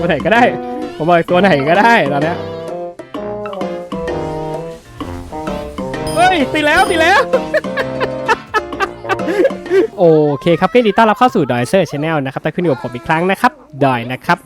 ตัวไหนก็ได้ ผมบอกตัวไหนก็ได้ตอนเนี้ยเฮ้ยตีแล้วตีแล้ว โอเคครับยินดีต้อนรับเข้าสู่ดอยเซอร์ชาแนลนะครับแต่ขึ้นอยู่กับผมอีกครั้งนะครับดอยนะครับ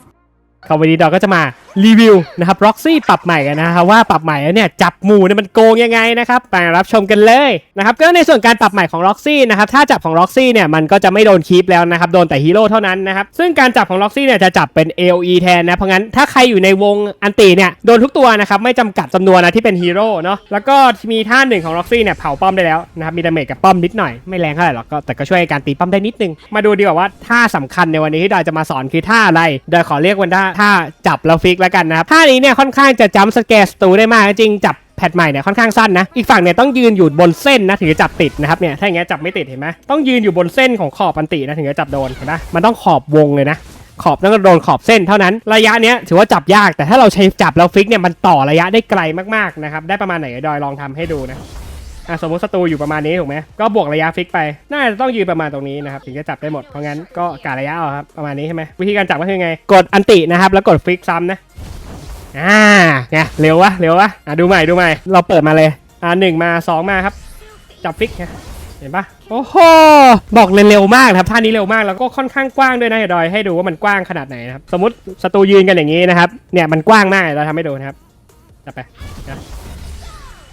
คราววันนี้ดอยก็จะมา รีวิวนะครับร็อกซี่ปรับใหม่กันนะครับว่าปรับใหม่แล้วเนี่ยจับหมู่เนี่ยมันโกงยังไงนะครับไปรับชมกันเลยนะครับก็ในส่วนการปรับใหม่ของร็อกซี่นะครับถ้าจับของร็อกซี่เนี่ยมันก็จะไม่โดนคีปแล้วนะครับโดนแต่ฮีโร่เท่านั้นนะครับซึ่งการจับของร็อกซี่เนี่ยจะจับเป็น AOE แทนนะเพราะงั้นถ้าใครอยู่ในวงอันตีเนี่ยโดนทุกตัวนะครับไม่จำกัดจำนวนนะที่เป็นฮีโร่เนาะแล้วก็มีท่าหนึ่งของร็อกซี่เนี่ยเผาป้อมได้แล้วนะครับมีดาเมจกับป้อมนิดหน่อยไม่แรงเท่าไหร่หรอกก็แต่ก็ช่วยการตีป้อมได้นิดนึงมาดูดีกว่าว่าท่าสำคัญในวันนี้ที่ดอยจะมาสอนคือท่าอะไรดอยขอเรียกวันท่าท่าจับแล้วฟิกแล้วกันนะครับท่านี้เนี่ยค่อนข้างจะจัมสแกร์สตูได้มากจริงจับแพทใหม่เนี่ยค่อนข้างสั้นนะ อีกฝั่งเนี่ยต้องยืนอยู่บนเส้นนะถึงจะจับติดนะครับเนี่ยถ้าอย่างเงี้ยจับไม่ติดเห็นไหมต้องยืนอยู่บนเส้นของขอบอันตินะถึงจะจับโดนเห็นไหมมันต้องขอบวงเลยนะขอบต้องโดนขอบเส้นเท่านั้นระยะเนี้ยถือว่าจับยากแต่ถ้าเราใช้จับแล้วฟิกเนี่ยมันต่อระยะได้ไกลมากๆนะครับได้ประมาณไหนดอยลองทำให้ดูนะอะสมมติศัตรูอยู่ประมาณนี้ถูกไหมก็บวกระยะฟิกไป น่าจะต้องยืนประมาณตรงนี้นะครับถึงจะจับได้หมดเพราะงั้นก็กะระยะเอาครับประมาณนี้ใช่ไหมวิธีการจับก็คือไง กดอันตินะครับแล้วกดฟิกซ้ำนะ อ่าไงเร็ววะเร็ววะอะดูใหม่ดูใหม่ เราเปิดมาเลยอ่าหนึ่งมาสองมาครับ จับฟิกนะเห็นปะโอ้โหบอกเลยเร็วมากครับท่านี้เร็วมากแล้วก็ค่อนข้างกว้างด้วยนะเดี๋ยวดอยให้ดูว่ามันกว้างขนาดไหนนะครับสมมติศัตรูยืนกันอย่างนี้นะครับเนี่ยมันกว้างมากเราทำให้ดูนะครับจับไปนะ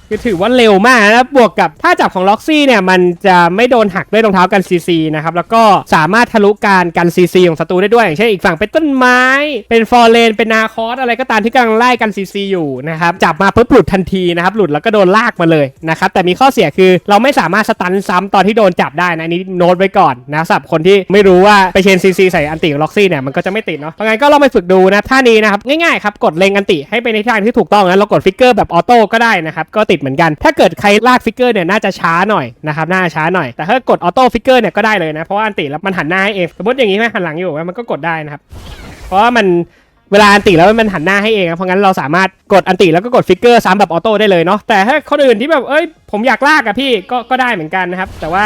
คือถือว่าเร็วมากนะบวกกับถ้าจับของล็อกซี่เนี่ย มันจะไม่โดนหักด้วยรองเท้ากันซีซีนะครับ แล้วก็สามารถทะลุการกันซีซีของศัตรูได้ด้วย อย่างเช่นอีกฝั่งเป็นต้นไม้ เป็นฟอร์เรนเป็นนาคอสอะไรก็ตามที่กำลังไล่กันซีซีอยู่นะครับ จับมาปุ๊บหลุดทันทีนะครับ หลุดแล้วก็โดนลากมาเลยนะครับ แต่มีข้อเสียคือเราไม่สามารถสตันซ้ำตอนที่โดนจับได้นะอันนี้โน้ตไว้ก่อนนะสำหรับคนที่ไม่รู้ว่าไปเชนซีซีใส่อันติของล็อกซี่เนี่ยมันก็จะไม่ติดเนาะเพราะงั้นก็ลองไปฝึกดูนะท่านี้นะครับง่ายๆครับกดเล็งอันติให้ไปในทางที่ถูกต้องนะเรากดฟิกเกอร์แบบออโต้ก็ได้นะครับก็ติดเหมือนกัน ถ้าเกิดใครลากฟิกเกอร์เนี่ยน่าจะช้าหน่อยนะครับน่าจะช้าหน่อย แต่ถ้ากดออโต้ฟิกเกอร์เนี่ยก็ได้เลยนะ เพราะว่าอันติแล้วมันหันหน้าให้เอง สมมติอย่างนี้ไหมหันหลังอยู่มันก็กดได้นะครับ เพราะว่ามันเวลาอันติแล้วมันหันหน้าให้เองเพราะงั้นเราสามารถกดอันติแล้วก็กดฟิกเกอร์ซ้ำแบบออโต้ได้เลยเนาะ แต่ถ้าคนอื่นที่แบบเอ้ยผมอยากลากอะพี่ก็ก็ได้เหมือนกันนะครับ แต่ว่า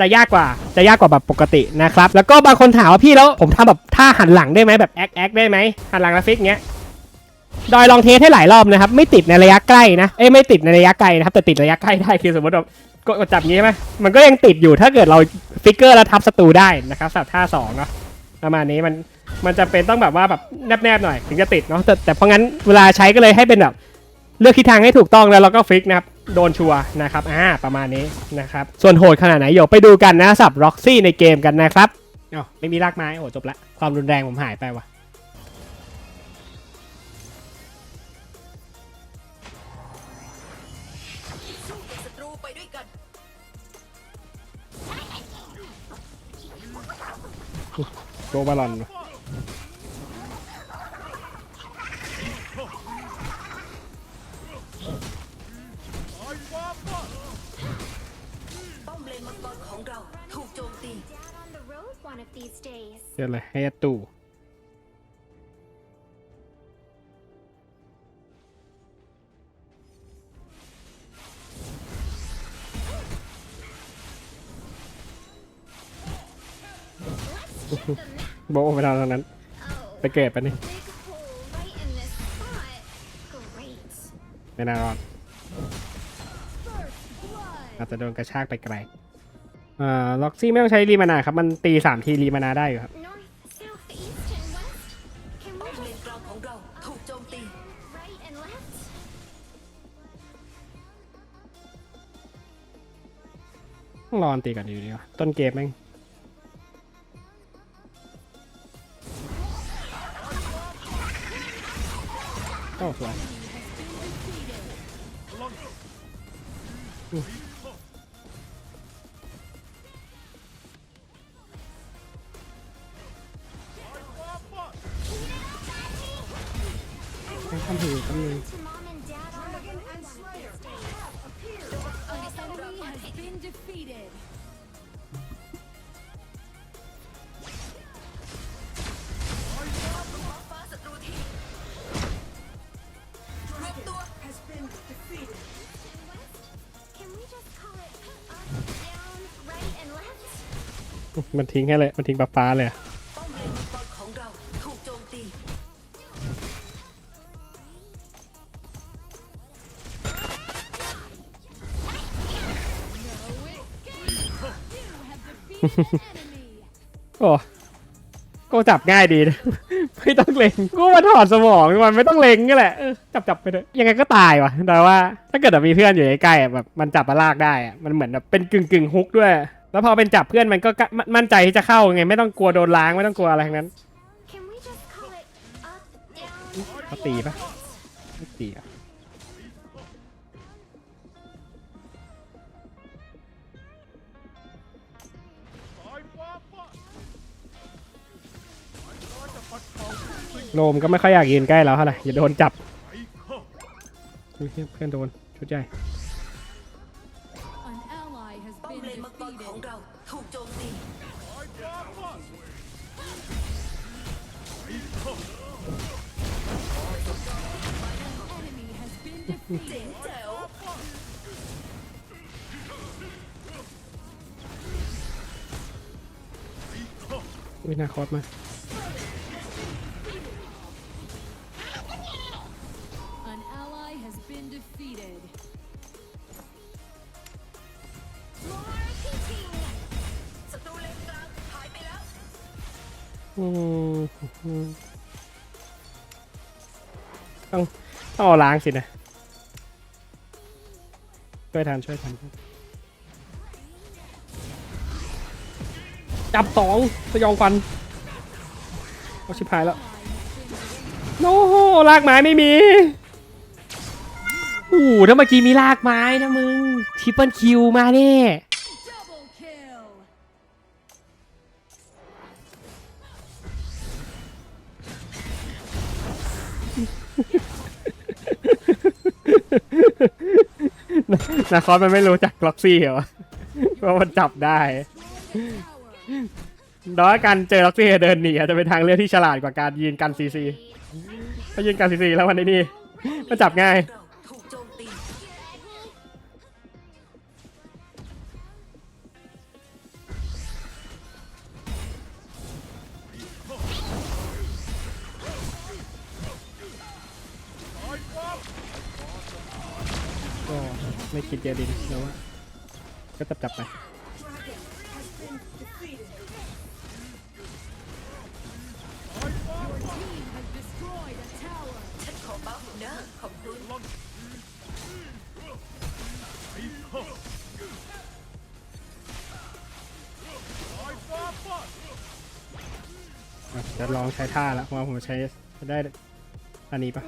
จะยากกว่าจะยากกว่าแบบปกตินะครับ แล้วก็บางคนถามว่าพี่แล้วผมทำแบบท่าหันหลังได้ไหมแบบแอคแอคได้ไหมหันหลังแล้วฟิกเงี้ย ดอยลองเทสให้หลายรอบนะครับ ไม่ติดในระยะใกล้นะเอ้ยไม่ติดในระยะไกลนะครับ แต่ติดระยะใกล้ได้คือสมมติเรากดจับงี้ใช่ไหมมันก็ยังติดอยู่ถ้าเกิดเราฟิกเกอร์แล้วทับศัตรูได้นะครับสับท่าสองเนาะประมาณนี้มันมันจะเป็นต้องแบบว่าแบบแนบๆหน่อยถึงจะติดเนาะแต่แต่เพราะงั้นเวลาใช้ก็เลยให้เป็นแบบเลือกทิศทางให้ถูกต้องแล้วเราก็ฟิกนะครับโดนชัวนะครับอ่าประมาณนี้นะครับส่วนโหดขนาดไหนเดี๋ยวไปดูกันนะสับร็อกซี่ในเกมกันนะครับอ๋อไม่มีรากไม้โอ้จบละความรุนแรงผมหายไปว่ะ ด้วยกัน โกบาลอนว่ะป้อมเลนมังกรของเรา ถูกโจมตี Down on the road one of these days. เรียกอะไรให้ตู่ โบะไปทางนั้น Oh, ไปเกิดไปะนี่ big hole right in this spot. Great. ไม่น่ารอด First blood. อาจจะโดนกระชากไปไกลอ่าล็อกซี่ไม่ต้องใช้รีมานาครับ มันตีสามทีรีมานาได้อยู่ครับ North, south, east, and west. Can ป้อ we มเลน just กลางของเราถูกโจมตี right and left? ต้องรออันตีก่อนอยู่ดีวะต้นเกมแม่ง โอ้สวย มันทิ้งให้เลย มันทิ้งปลาฟ้าเลยอะอโอ้ก็จับง่ายดีนะ ไม่ต้องเล็งกูมาถอดสมองมันไม่ต้องเล็งก็แหละจับจับไปเลยยังไงก็ตายว่ะแต่ว่า ถ้าเกิดแบบมีเพื่อนอยู่ใกล้ๆแบบมันจับมาลากได้อะมันเหมือนแบบเป็นกึ่งกึ่งฮุกด้วย แล้วพอเป็นจับเพื่อนมันก็กะมั่นมั่นใจที่จะเข้าไงไม่ต้องกลัวโดนล้างไม่ต้องกลัวอะไรทั้งนั้น Can we just call it up, down, เขาตีปะไม่ตีอะโลมก็ไม่ค่อยอยากยืนใกล้เราเท่าไหร่อย่าโดนจับอุ๊ยเพื่อนโดนชุดใหญ่ ม been เลนมังกรของ defeated. เราถูกโจมตี Enemy has been defeated. เจ๋งแจ๋ววินาคอสมา ต้องต้องเอาล้างสินะ ช่วยทันช่วยทันจับสองสยองฟันโอาชิบหายแล้ว โน้โหลากไม้ไม่มีโอ้ถ้าเมื่อกี้มีลากไม้นะมึง ทริปเปิลคิวมาแน่ นาคอสมันไม่รู้จักล็อกซี่เหรอว่ามันจับได้ดอยการเจอล็อกซี่เดินหนีอาจจะเป็นทางเลือกที่ฉลาดกว่าการยืนกันซีซีถ้ายืนกันซีซีแล้ววันนี้นี่มันจับง่าย ไม่คิดเยอะดินแล้วว่าก็จับจับไปฉันขอบัฟนะขอบคุณจะลองใช้ท่าแล้วว่าผมใช้ได้อันนี้ปะ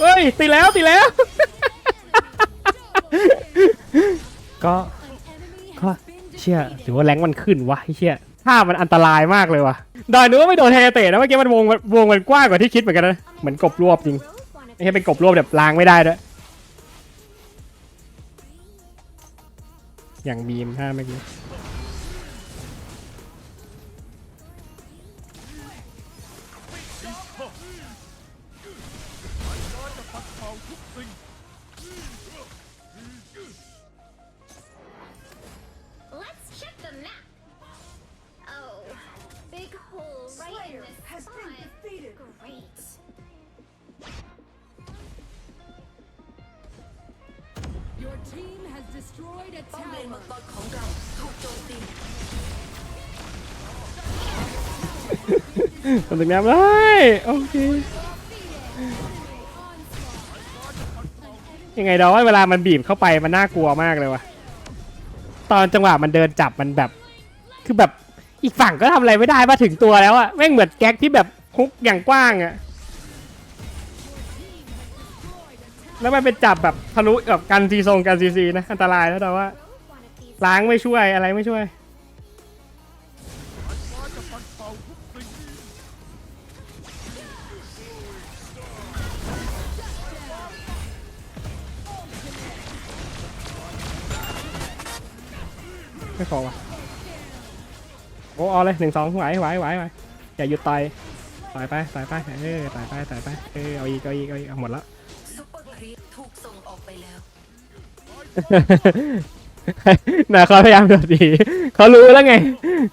เฮ้ยตีแล้วตีแล้ว ก็ An enemy ก็ has been เชี่ย defeated. ถือว่าแรงมันขึ้นวะไอ้เชี่ยท่ามันอันตรายมากเลยว่ะดอยนึกว่าไม่โดนไฮยาเตะนะเมื่อกี้มันวงวงมันกว้างกว่าที่คิดเหมือนกันนะเหมือนกบรวบจริง Rose wanna ไม่ใช่เป็นกบรวบแบบล้างไม่ได้ด้วยอย่างบีมท่าเมื่อกี้ Let's check the map. Oh, big hole right in this spot. Great. Your team has destroyed a ป้อมเลนมั tower. งกรขอ ยังไงดอกว่าเวลามันบีบเข้าไปมันน่ากลัวมากเลยว่ะ ตอนจังหวะมันเดินจับมันแบบ คือแบบอีกฝั่งก็ทำอะไรไม่ได้มาถึงตัวแล้วอะแม่งเหมือนแก๊กที่แบบฮุกอย่างกว้างอะแล้วมันเป็นจับแบบทะลุแบบกันซีทรงกันซีซีนะอันตรายแล้วแต่ว่าล้างไม่ช่วยอะไรไม่ช่วย ไม่พอว่ะโอ้เอาเลยหนึ่งสองไหวไหวไหวไหวอย่าหยุดต่อยต่อยไปต่อยไปเออต่อยไปต่อยไปเออเอาอีกเอาอีกเอาอีกเอาหมดแล้วซุปเปอร์ครีปถูกส่งออกไปแล้วนะเขาพยายามโดดดีเขารู้แล้วไง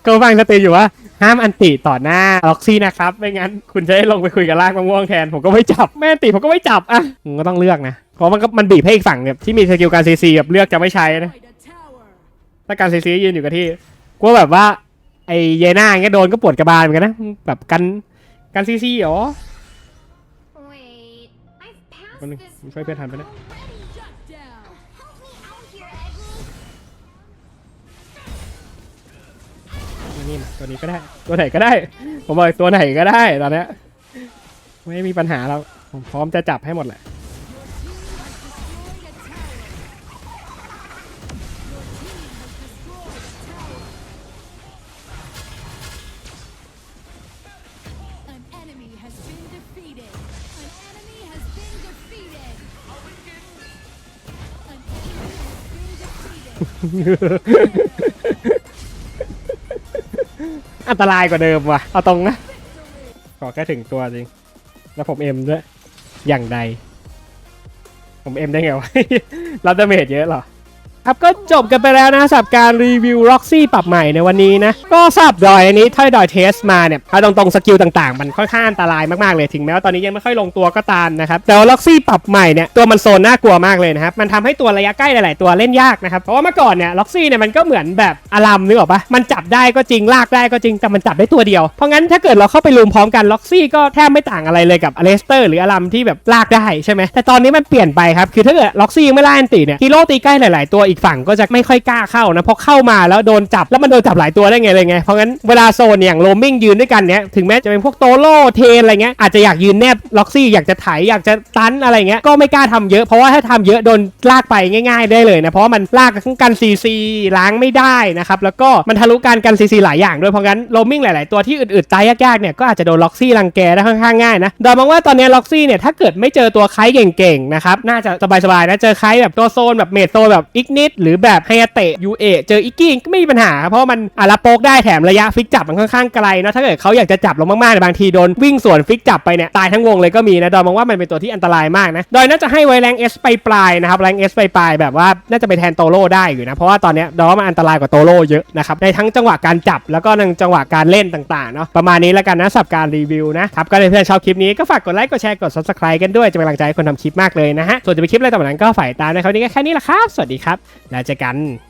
เขาฟังสติอยู่ว่า ห้ามอันติต่อหน้าล็อกซี่นะครับ ไม่งั้นคุณจะได้ลงไปคุยกับลากมะม่วงแทน ผมก็ไม่จับแม่อันติผมก็ไม่จับอะมึงก็ต้องเลือกนะ เพราะมันก็มันบีบให้อีกฝั่งเนี่ยที่มีสกิลการซีซีแบบเลือกจะไม่ใช้นะ Destroyed a tower. ถ้าการซีซียืนอยู่กับที่กลัวแบบว่า ไอ้เยน่าอย่างเงี้ยโดนก็ปวดกระบาลเหมือนกันนะแบบกันกันซีซีเหรอ Wait, I've passed มัน this ช่วยเพื่อนทันไปนะ already. Shut down. Help me out here, Egg. มานี่มาตัวนี้ก็ได้ ตัวไหนก็ได้ ผมบอกตัวไหนก็ได้ตอนเนี้ยไม่มีปัญหาเราผมพร้อมจะจับให้หมดแหละ อันตรายกว่าเดิมว่ะ เอาตรงนะ ขอแค่ถึงตัวจริง แล้วผมเอ็มด้วย อย่างใด ผมเอ็มได้ไงวะ รับดาเมจเยอะเหรอ ครับก็จบกันไปแล้วนะสำหรับการรีวิว Roxy ปรับใหม่ในวันนี้นะ ก็ทราบดอยอันนี้ถ้าดอยเทสมาเนี่ยเอาตรงๆสกิลต่างๆ มันค่อนข้างอันตรายมากๆเลยถึงแม้ว่าตอนนี้ยังไม่ค่อยลงตัวก็ตามนะครับ แต่ว่า Roxy ปรับใหม่เนี่ยตัวมันโซนน่ากลัวมากเลยนะครับ มันทำให้ตัวระยะใกล้หลายๆตัวเล่นยากนะครับเพราะว่าเมื่อก่อนเนี่ย Roxy เนี่ยมันก็เหมือนแบบอารัมนึกออกปะมันจับได้ก็จริงลากได้ก็จริงแต่มันจับได้ตัวเดียวเพราะงั้นถ้าเกิดเราเข้าไปลุมพร้อมกัน Roxy ก็แทบไม่ต่างอะไรเลยกับอเลสเตอร์หรืออารัมที่แบบลากได้ใช่ไหมแต่ตอนนี้มันเปลี่ยนไปครับคือถ้าเกิด Roxy ยังไม่ล่าอันติเนี่ยฮีโร่ตีใกล้หลาย ๆ ตัวอีกฝั่งก็จะไม่ค่อยกล้าเข้านะเพราะเข้ามาแล้วโดนจับแล้วมันโดนจับหลายตัวได้ไงเลยไงเพราะงั้นเวลาโซนอย่างโรมมิ่งยืนด้วยกันเนี่ยถึงแม้จะเป็นพวกโตโล่เทนอะไรเงี้ยอาจจะอยากยืนแนบล็อกซี่อยากจะไถอยากจะตันอะไรเงี้ยก็ไม่กล้าทำเยอะเพราะว่าถ้าทำเยอะโดนลากไปง่าย ๆ ได้เลยนะเพราะว่ามันลากทั้งกันซีซีล้างไม่ได้นะครับแล้วก็มันทะลุการกันซีซีหลายอย่างด้วยเพราะงั้นโรมมิ่งหลาย ๆ ตัวที่อึดๆตายยากๆเนี่ยก็อาจจะโดนล็อกซี่รังแกได้ค่อนข้างง่ายนะโดยมองว่าตอนนี้ล็อกซี่เนี่ยถ้าเกิดไม่เจอตัวไคเก่งๆนะครับน่าจะสบายๆนะเจอไคแบบตัวโซนแบบเมดโซนแบบอิกนิดหรือแบบไฮยาเตะยูเอเจออิกกี้ก็ไม่มีปัญหา เพราะมันอาราโปกได้แถมระยะฟิกจับมันค่อนข้างไกลนะถ้าเกิดเขาอยากจะจับลงมากๆเนี่ยบางทีโดนวิ่งสวนฟิกจับไปเนี่ยตายทั้งวงเลยก็มีนะดอยมองว่ามันเป็นตัวที่อันตรายมากนะดอยน่าจะให้ไว้แรงเอสไปปลายนะครับแรงเอสไปปลายแบบว่าน่าจะไปแทนโตโร่ได้อยู่นะเพราะว่าตอนเนี้ยดอยว่ามันอันตรายกว่าโตโร่เยอะนะครับในทั้งจังหวะการจับแล้วก็ในจังหวะการเล่นต่างๆเนาะประมาณนี้แล้วกันนะสับการรีวิวนะครับก็เลยเพื่อนชอบคลิปนี้ก็ฝากกดไลค์กดแชร์กด subscribe กันด้วยจะเป็นกำลังใจให้คนทำคลิปมากเลยนะฮะส่วนจะเป็นคลิปอะไรต่อไปนั้นก็ฝ่ายตามนะครับวันนี้ก็แค่นี้แหละครับ สวัสดีครับแล้วเจอกัน